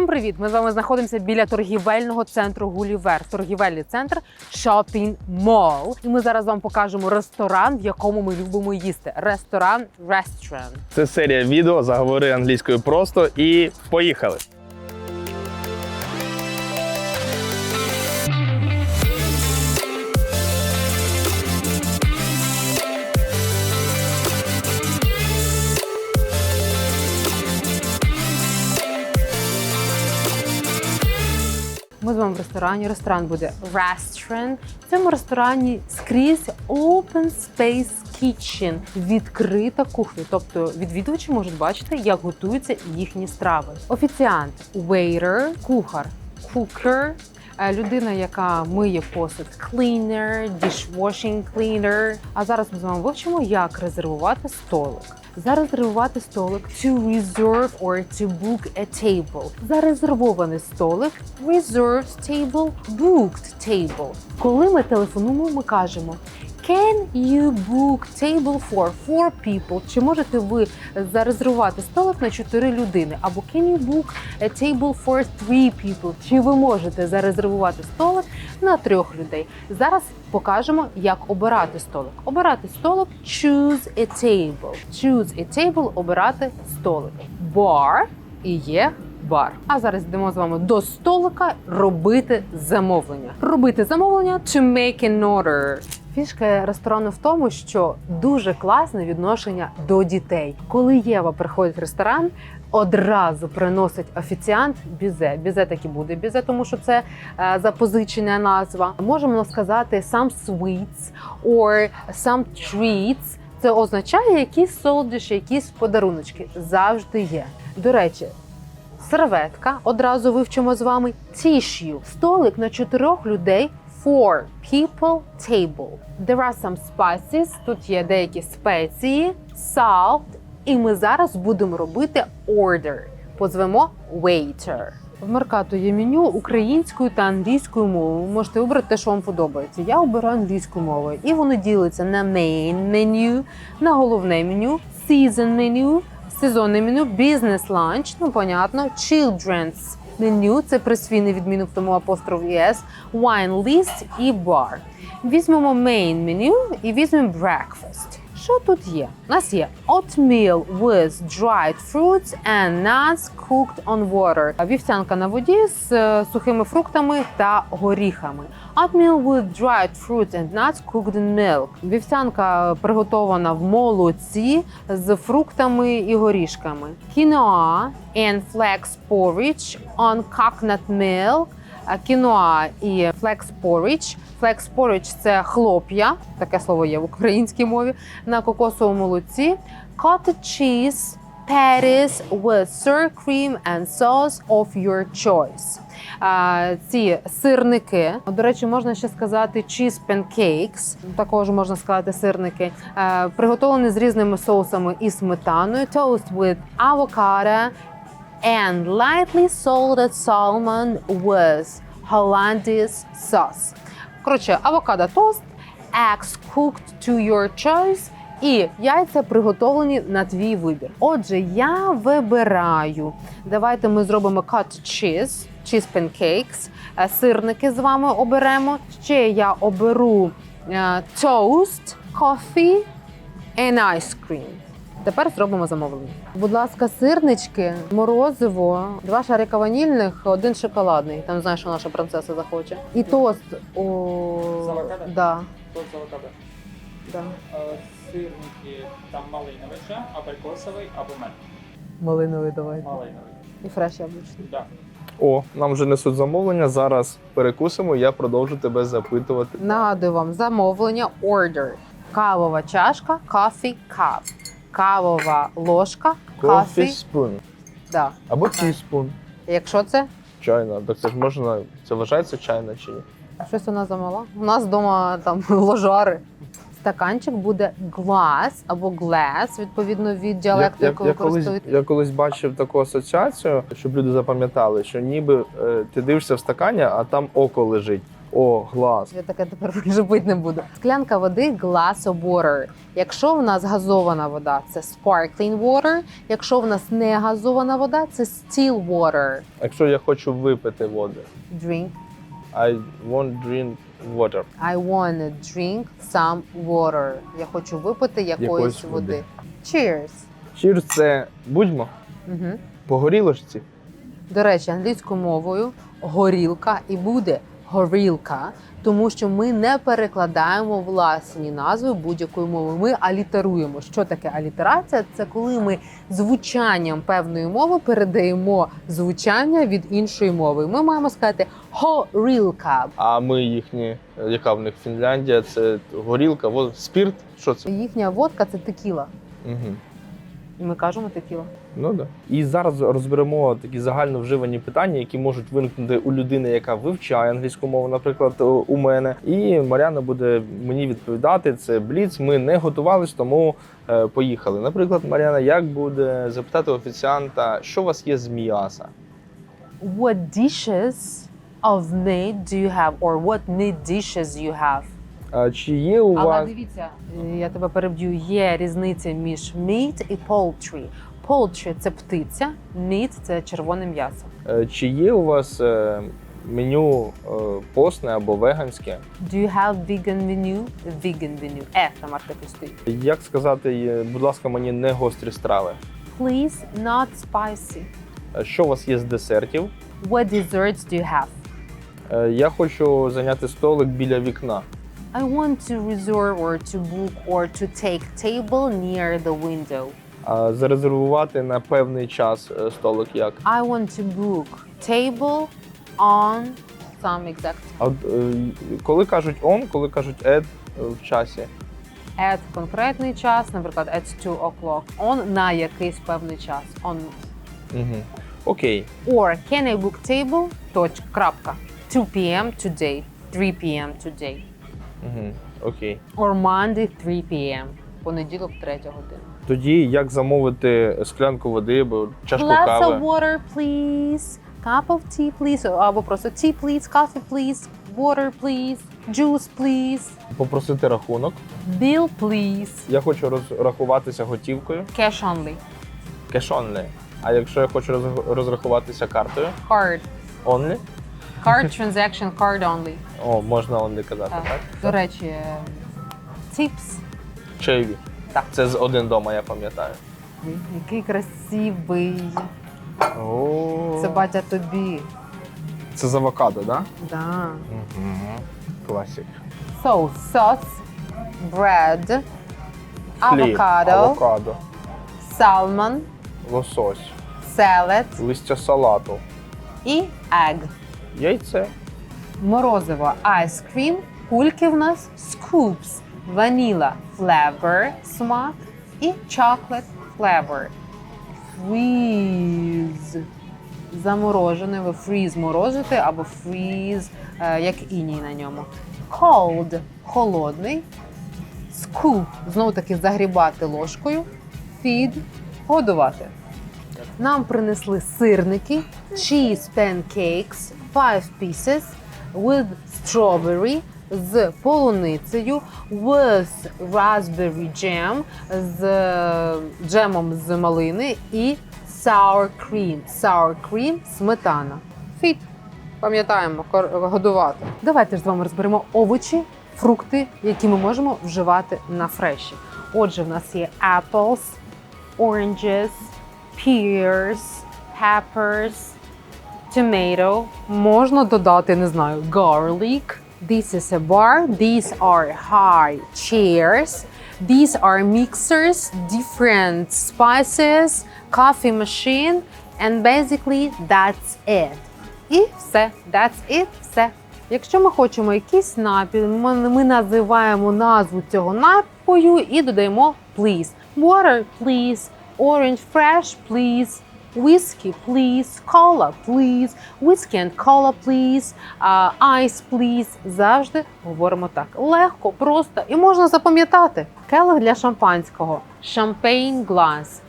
Всім привіт! Ми з вами знаходимося біля торгівельного центру Гулівер. Торгівельний центр Shopping Mall. І ми зараз вам покажемо ресторан, в якому ми любимо їсти. Ресторан Restaurant. Це серія відео заговори англійською просто і поїхали. Ми в ресторані. Ресторан буде Restaurant. В цьому ресторані скрізь Open Space Kitchen. Відкрита кухня. Тобто відвідувачі можуть бачити, як готуються їхні страви. Офіціант, waiter, кухар, cooker, е, людина, яка миє посуд, cleaner, dishwashing cleaner. А зараз ми з вами вивчимо, як резервувати столик. Зарезервувати столик to reserve or to book a table. Зарезервований столик reserved table, booked table. Коли ми телефонуємо, ми кажемо Can you book table for four people? Чи можете ви зарезервувати столик на чотири людини? Або can you book a table for three people? Чи ви можете зарезервувати столик на трьох людей? Зараз покажемо, як обирати столик. Обирати столик choose a table. Choose a table – обирати столик. Bar і є бар. А зараз йдемо з вами до столика робити замовлення. Робити замовлення to make an order. Фішка ресторану в тому, що дуже класне відношення до дітей. Коли Єва приходить в ресторан, одразу приносить офіціант бізе. Бізе так і буде бізе, тому що це е, запозичена назва. Можемо сказати some sweets or some treats. Це означає якісь солодощі, якісь подаруночки. Завжди є. До речі, серветка. Одразу вивчимо з вами tissue. Столик на чотирьох людей. Four people table. There are some spices. Тут є деякі спеції, salt. І ми зараз будемо робити order. Позвемо waiter. В Меркато є меню українською та англійською мовою. Ви можете вибрати те, що вам подобається. Я обираю англійську мову, і воно ділиться на main menu, на головне меню, season menu, сезонне меню, business lunch, ну понятно, children's меню, це присвійний відмінок тому апостроф ЄС, wine list і bar. Візьмемо main меню і візьмемо breakfast. Що тут є? У нас є oatmeal with dried fruits and nuts cooked on water. Вівсянка на воді з е, сухими фруктами та горіхами. Oatmeal with dried fruits and nuts cooked in milk. Вівсянка приготована в молоці з фруктами і горішками. Quinoa and flax porridge on coconut milk кіноа і. Flex porridge – це хлоп'я, таке слово є в українській мові, на кокосовому молоці. Cottage cheese patties with sour cream and sauce of your choice. А, ці сирники, до речі, можна ще сказати cheese pancakes, також можна сказати сирники, е, приготовлені з різними соусами і сметаною. Toast with avocado and lightly salted salmon with Hollandaise sauce. Коротше, авокадо тост, eggs cooked to your choice і яйця приготовлені на твій вибір. Отже, я вибираю. Давайте ми зробимо cottage cheese, cheese pancakes, е, сирники з вами оберемо. Ще я оберу е, toast, coffee and ice cream. Тепер зробимо замовлення. Будь ласка, сирнички, морозиво, два шарика ванільних, один шоколадний. Там знаєш, що наша принцеса захоче. І тост. Авокадо? да, Тот з авокадо. да. Е, Сирники там малиновий ще, абрикосовий або мед. Малиновий давай. Малиновий. І фреш яблучний. Да. О, нам вже несуть замовлення. Зараз перекусимо. Я продовжу тебе запитувати. Нагадую вам замовлення order. Кавова чашка, coffee cup. Кавова ложка, Coffee spoon. Да. Або Окей. teaspoon. Якщо це Чайна. Так це ж можна. Це вважається чайна чи ні? Щось вона замала. У нас вдома там ложари. Стаканчик буде glass або glass, відповідно від діалекту, я, я, якого я, колись, користуєте. я колись бачив таку асоціацію, щоб люди запам'ятали, що ніби е, ти дивишся в стакані, а там око лежить. О, глаз. Я таке тепер вже пити не буду. Склянка води glass of water. Якщо в нас газована вода, це sparkling water. Якщо в нас не газована вода, це still water. Якщо я хочу випити воду, Drink. I want drink water. I wanna drink some water. Я хочу випити якоїсь, Якоїсь води. води. Cheers. Cheers – це будьмо Угу. по горілочці. До речі, англійською мовою горілка і буде горілка, тому що ми не перекладаємо власні назви будь-якою мовою. Ми алітеруємо. Що таке алітерація? Це коли ми звучанням певної мови передаємо звучання від іншої мови. Ми маємо сказати горілка. А ми їхні, яка в них Фінляндія, це горілка, спірт. Що це? Їхня водка це текіла. Угу. І ми кажемо текіла. Ну да. І зараз розберемо такі загально вживані питання, які можуть виникнути у людини, яка вивчає англійську мову, наприклад, у- у мене. І Мар'яна буде мені відповідати. Це бліц. Ми не готувались, тому е, поїхали. Наприклад, Мар'яна, як буде запитати офіціанта, що у вас є з м'яса? What dishes of meat do you have? Or what meat dishes you have? А, чи є у Але вас дивіться, я тебе переб'ю. Є різниця між meat і poultry. Poultry – це птиця, meat – це червоне м'ясо. е, чи є у вас е, меню е, постне або веганське? Do you have vegan menu? Vegan menu. Е, на маркеті стоїть. Як сказати, будь ласка, мені не гострі страви? Please, not spicy. Що у вас є з десертів? What desserts do you have? Я хочу зайняти столик біля вікна. I want to reserve or to book or to take table near the window. А зарезервувати на певний час е, столик як? I want to book table on some exact А от, е, коли кажуть on, коли кажуть at е, в часі? at конкретний час, наприклад, at 2 o'clock, on на якийсь певний час. On. Угу. Окей. Or can I book table? Точ, крапка. 2 p.m. today, 3 p.m. today. Угу. Окей. Or Monday, 3 p.m. Понеділок, 3 година. Тоді як замовити склянку води або чашку Glass of water, please. Cup of tea, please. Або просто tea, please. Coffee, please. Water, please. Juice, please. Попросити рахунок. Bill, please. Я хочу розрахуватися готівкою. Cash only. Cash only. А якщо я хочу роз- розрахуватися картою? Card. Only? Card transaction, card only. О, можна only казати, Так. так? До речі, е, tips. Чайві. Так. Це з один дома, я пам'ятаю. Який красивий. О, Це батя тобі. Це з авокадо, так? Да. Угу. Класик. So, sauce, bread, Хліб, avocado, авокадо, salmon, лосось, salad листя салату, і egg. Яйце. Морозиво ice cream, кульки в нас scoops, vanilla flavor смак і chocolate flavor. Freeze. Заморожене, ви freeze морозите або freeze, е, як іній на ньому. Cold холодний. Scoop знову таки загрібати ложкою. Feed годувати. Нам принесли сирники, cheese pancakes, five pieces with strawberry, з полуницею, with raspberry jam, з джемом з малини і sour cream. Sour cream – сметана. Фіт. Пам'ятаємо, годувати. Давайте ж з вами розберемо овочі, фрукти, які ми можемо вживати на фреші. Отже, в нас є apples, oranges, pears, peppers, tomato. Можна додати, не знаю, garlic. This is a bar. These are high chairs. These are mixers, different spices, coffee machine, and basically that's it. І все. That's it. Все. Якщо ми хочемо якийсь напій, ми, називаємо назву цього напою і додаємо please. Water, please. Orange fresh, please. Whiskey, please. Cola, please. Whiskey and cola, please. Uh, ice, please. Завжди говоримо так. Легко, просто і можна запам'ятати. Келих для шампанського. Champagne glass.